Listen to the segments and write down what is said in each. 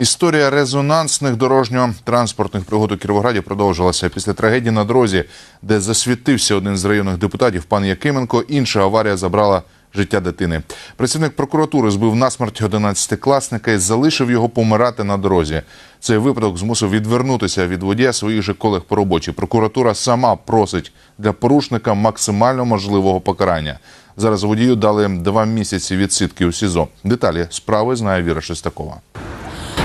Історія резонансних дорожньо-транспортних пригод у Кіровограді продовжилася після трагедії на дорозі, де засвітився один з районних депутатів, пан Якименко. Інша аварія забрала життя дитини. Працівник прокуратури збив насмерть 11-класника і залишив його помирати на дорозі. Цей випадок змусив відвернутися від водія своїх же колег по роботі. Прокуратура сама просить для порушника максимально можливого покарання. Зараз водію дали два місяці відсидки у СІЗО. Деталі справи знає Віра Шестакова.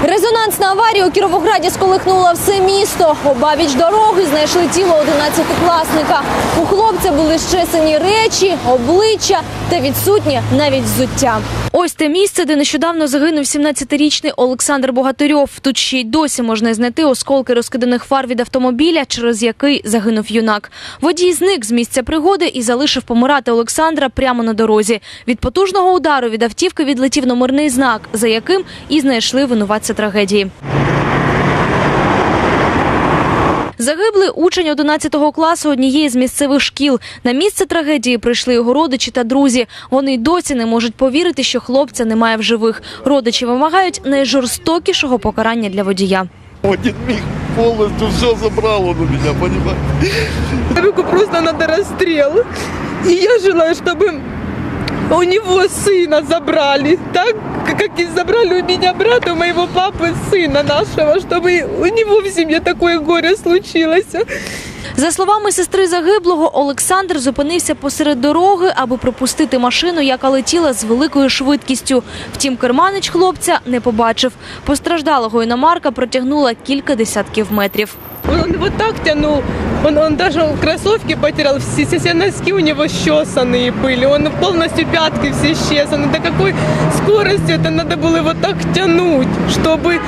Резонансна аварія у Кіровограді сколихнула все місто. Обабіч дороги знайшли тіло 11-класника. У хлопця були щесані речі, обличчя та відсутнє навіть взуття. Ось те місце, де нещодавно загинув 17-річний Олександр Богатирьов. Тут ще й досі можна знайти осколки розкиданих фар від автомобіля, через який загинув юнак. Водій зник з місця пригоди і залишив помирати Олександра прямо на дорозі. Від потужного удару від автівки відлетів номерний знак, за яким і знайшли винуватця трагедії. Загиблий учень 11 класу однієї з місцевих шкіл. На місце трагедії прийшли його родичі та друзі. Вони й досі не можуть повірити, що хлопця немає в живих. Родичі вимагають найжорстокішого покарання для водія. Один миг полностью все забрал он у меня, понимаете? Просто надо расстрел. И я желаю, чтобы у него сына забрали, так как и забрали у меня брата, у моего папы сына нашего, чтобы у него в семье такое горе случилось. За словами сестри загиблого, Олександр зупинився посеред дороги, аби пропустити машину, яка летіла з великою швидкістю. Втім, керманич хлопця не побачив. Постраждалого іномарка протягнула кілька десятків метрів. Он вот так тянул, он, он даже кроссовки потерял, все, все носки у него щесанные были, он полностью пятки все исчесаны. До какой скорости это надо было вот так тянуть, чтобы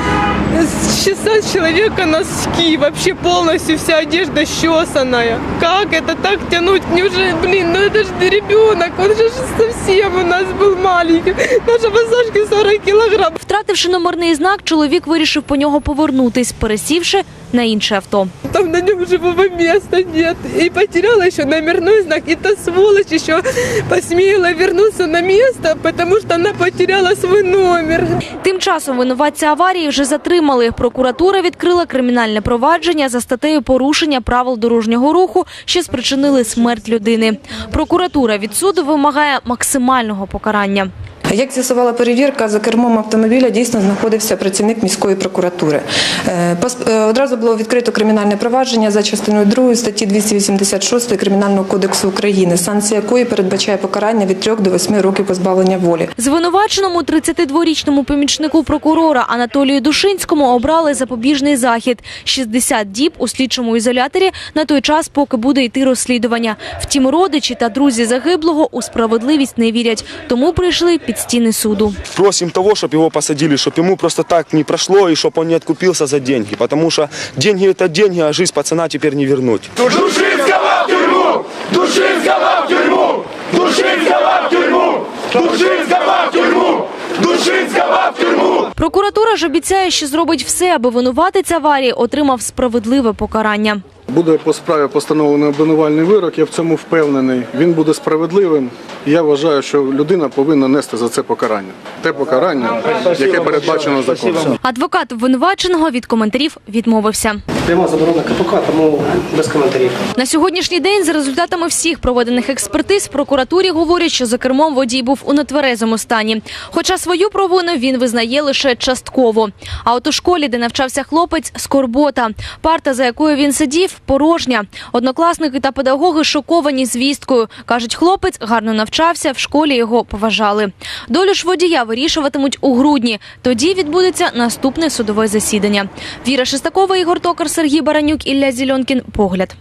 счесать человека носки, вообще полностью вся одежда щесанная. Как это так тянуть? Неужели, блин, ну это же ребенок, он же совсем у нас был маленький. Нашего Сашки 40 килограмм. Втративши номерний знак, чоловік вирішив по нього повернутись, пересівши на інше авто. Там на нем живого места нет. И потеряла еще номерной знак. И та сволочь еще посмела вернуться на место, потому что она потеряла свой номер. Тим часом винуватця аварії вже затримали. Прокуратура відкрила кримінальне провадження за статтею порушення правил дорожнього руху, що спричинили смерть людини. Прокуратура від суду вимагає максимального покарання. Як з'ясувала перевірка, за кермом автомобіля дійсно знаходився працівник міської прокуратури. Е, е, Одразу було відкрито кримінальне провадження за частиною 2 статті 286 Кримінального кодексу України, санкція якої передбачає покарання від 3 до 8 років позбавлення волі. Звинуваченому 32-річному помічнику прокурора Анатолію Душинському обрали запобіжний захід – 60 діб у слідчому ізоляторі на той час, поки буде йти розслідування. Втім, родичі та друзі загиблого у справедливість не вірять, тому прийшли під стіни суду. Просим того, чтобы его посадили, чтобы ему просто так не прошло и чтобы он не откупился за деньги. Потому что деньги это деньги, а жизнь пацана теперь не вернуть. Душинского в тюрьму! Душинского в тюрьму! Душинского в тюрьму! Душинского в тюрьму! Душинского в тюрьму! Прокуратура ж обіцяє, що зробить все, аби винуватець аварії отримав справедливе покарання. Буде по справі постановлений обвинувальний вирок. Я в цьому впевнений. Він буде справедливим. Я вважаю, що людина повинна нести за це покарання. Те покарання, яке передбачено законом. Адвокат обвинуваченого від коментарів відмовився. Пряма заборона КПК, тому без коментарів. На сьогоднішній день, за результатами всіх проведених експертиз, в прокуратурі говорять, що за кермом водій був у нетверезому стані. Хоча свою провину він визнає лише частково. А от у школі, де навчався хлопець, скорбота. Парта, за якою він сидів, порожня. Однокласники та педагоги шоковані звісткою. Кажуть, хлопець гарно навчався, в школі його поважали. Долю ж водія вирішуватимуть у грудні. Тоді відбудеться наступне судове засідання. Віра Шестакова, Ігор Токар, Сергій Баранюк, Ілля Зільонкін. Погляд.